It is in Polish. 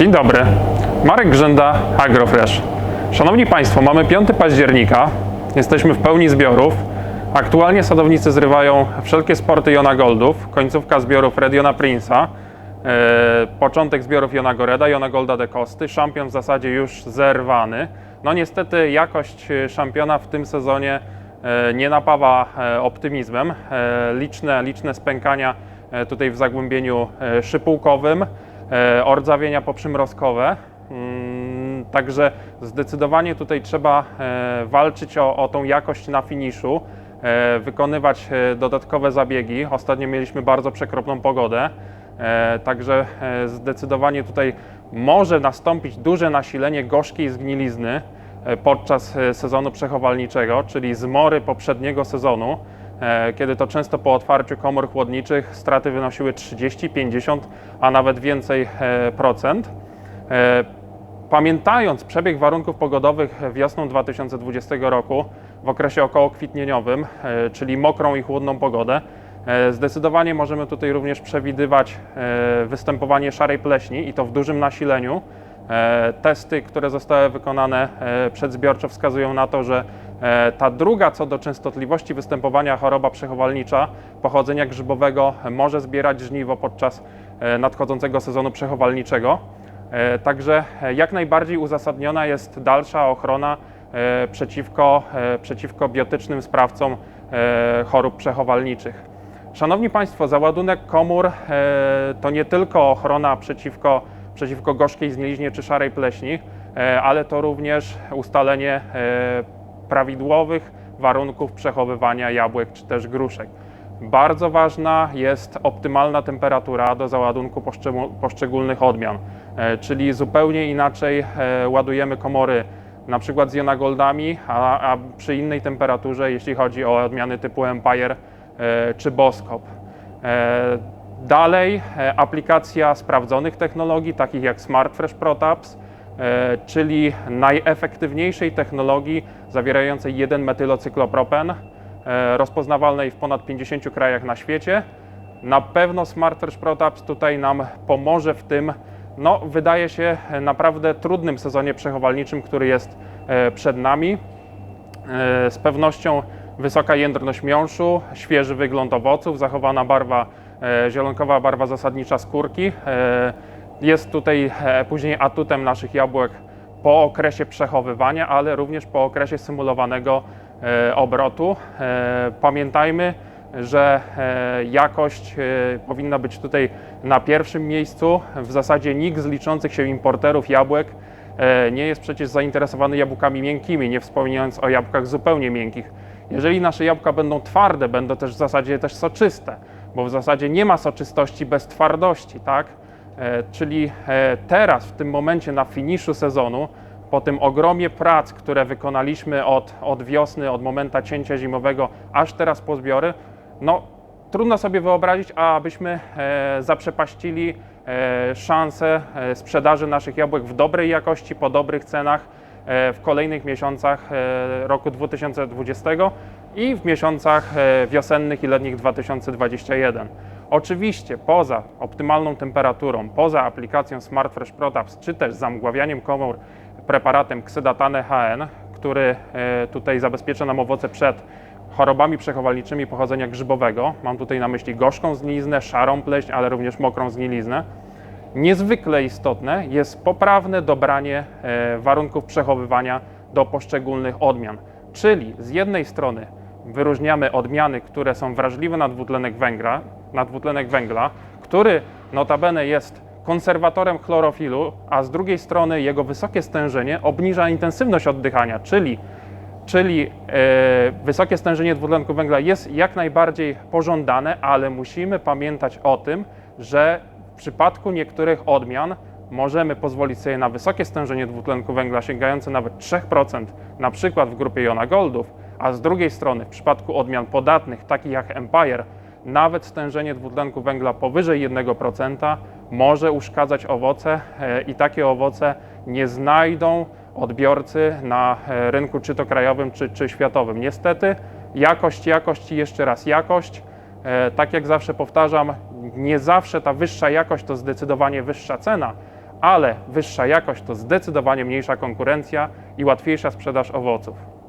Dzień dobry, Marek Grzęda, Agrofresh. Szanowni Państwo, mamy 5 października, jesteśmy w pełni zbiorów. Aktualnie sadownicy zrywają wszelkie sporty Jona Goldów, końcówka zbiorów Red Jona Prince'a, e, początek zbiorów Jona Goreda, Jona Golda de Kosty, szampion w zasadzie już zerwany. No niestety jakość e, szampiona w tym sezonie e, nie napawa e, optymizmem. E, Liczne, liczne spękania e, tutaj w zagłębieniu e, szypułkowym, ordzawienia poprzymrozkowe. Mm, Także zdecydowanie tutaj trzeba e, walczyć o, o tą jakość na finiszu, e, wykonywać e, dodatkowe zabiegi. Ostatnio mieliśmy bardzo przekropną pogodę, e, także e, zdecydowanie tutaj może nastąpić duże nasilenie gorzkiej zgnilizny e, podczas e, sezonu przechowalniczego, czyli zmory poprzedniego sezonu, e, kiedy to często po otwarciu komór chłodniczych straty wynosiły 30, 50, a nawet więcej e, procent. E, Pamiętając przebieg warunków pogodowych wiosną 2020 roku w okresie okołokwitnieniowym, e, czyli mokrą i chłodną pogodę, e, zdecydowanie możemy tutaj również przewidywać e, występowanie szarej pleśni i to w dużym nasileniu. E, Testy, które zostały wykonane e, przedzbiorczo wskazują na to, że e, ta druga co do częstotliwości występowania choroba przechowalnicza pochodzenia grzybowego może zbierać żniwo podczas e, nadchodzącego sezonu przechowalniczego. E, Także e, jak najbardziej uzasadniona jest dalsza ochrona e, przeciwko, e, przeciwko biotycznym sprawcom e, chorób przechowalniczych. Szanowni Państwo, załadunek komór e, to nie tylko ochrona przeciwko, przeciwko gorzkiej zniliźnie czy szarej pleśni, e, ale to również ustalenie e, prawidłowych warunków przechowywania jabłek czy też gruszek. Bardzo ważna jest optymalna temperatura do załadunku poszczegól- poszczególnych odmian, e, czyli zupełnie inaczej e, ładujemy komory na przykład z jonagoldami, a, a przy innej temperaturze, jeśli chodzi o odmiany typu Empire e, czy Boskop. Dalej aplikacja sprawdzonych technologii, takich jak Smart Fresh Protaps, e, czyli najefektywniejszej technologii zawierającej 1-metylocyklopropen, e, rozpoznawalnej w ponad 50 krajach na świecie. Na pewno Smart Protaps tutaj nam pomoże w tym, no wydaje się, e, naprawdę trudnym sezonie przechowalniczym, który jest e, przed nami. E, Z pewnością wysoka jędrność miąższu, świeży wygląd owoców, zachowana barwa, e, zielonkowa barwa zasadnicza skórki. Jest tutaj e, później atutem naszych jabłek po okresie przechowywania, ale również po okresie symulowanego e, obrotu. E, Pamiętajmy, że jakość powinna być tutaj na pierwszym miejscu. W zasadzie nikt z liczących się importerów jabłek nie jest przecież zainteresowany jabłkami miękkimi, nie wspominając o jabłkach zupełnie miękkich. Jeżeli nasze jabłka będą twarde, będą też w zasadzie też soczyste, bo w zasadzie nie ma soczystości bez twardości, tak? E, Czyli e, teraz, w tym momencie na finiszu sezonu, po tym ogromie prac, które wykonaliśmy od, od wiosny, od momentu cięcia zimowego, aż teraz po zbiory, no trudno sobie wyobrazić, abyśmy e, zaprzepaścili e, szansę e, sprzedaży naszych jabłek w dobrej jakości, po dobrych cenach e, w kolejnych miesiącach e, roku 2020 i w miesiącach e, wiosennych i letnich 2021. Oczywiście poza optymalną temperaturą, poza aplikacją Smart Fresh Protaps, czy też zamgławianiem komór preparatem Xydatane HN, który e, tutaj zabezpiecza nam owoce przed chorobami przechowalniczymi pochodzenia grzybowego. Mam tutaj na myśli gorzką zgniliznę, szarą pleśń, ale również mokrą zgniliznę. Niezwykle istotne jest poprawne dobranie e, warunków przechowywania do poszczególnych odmian. Czyli z jednej strony wyróżniamy odmiany, które są wrażliwe na dwutlenek węgla, na dwutlenek węgla, który notabene jest konserwatorem chlorofilu, a z drugiej strony jego wysokie stężenie obniża intensywność oddychania, czyli Czyli e, wysokie stężenie dwutlenku węgla jest jak najbardziej pożądane, ale musimy pamiętać o tym, że w przypadku niektórych odmian możemy pozwolić sobie na wysokie stężenie dwutlenku węgla sięgające nawet 3%, na przykład w grupie Jona Goldów, a z drugiej strony w przypadku odmian podatnych, takich jak Empire, nawet stężenie dwutlenku węgla powyżej 1% może uszkadzać owoce e, i takie owoce nie znajdą odbiorcy na e, rynku czy to krajowym, czy, czy światowym. Niestety jakość, jakość i jeszcze raz jakość. E, Tak jak zawsze powtarzam, nie zawsze ta wyższa jakość to zdecydowanie wyższa cena, ale wyższa jakość to zdecydowanie mniejsza konkurencja i łatwiejsza sprzedaż owoców.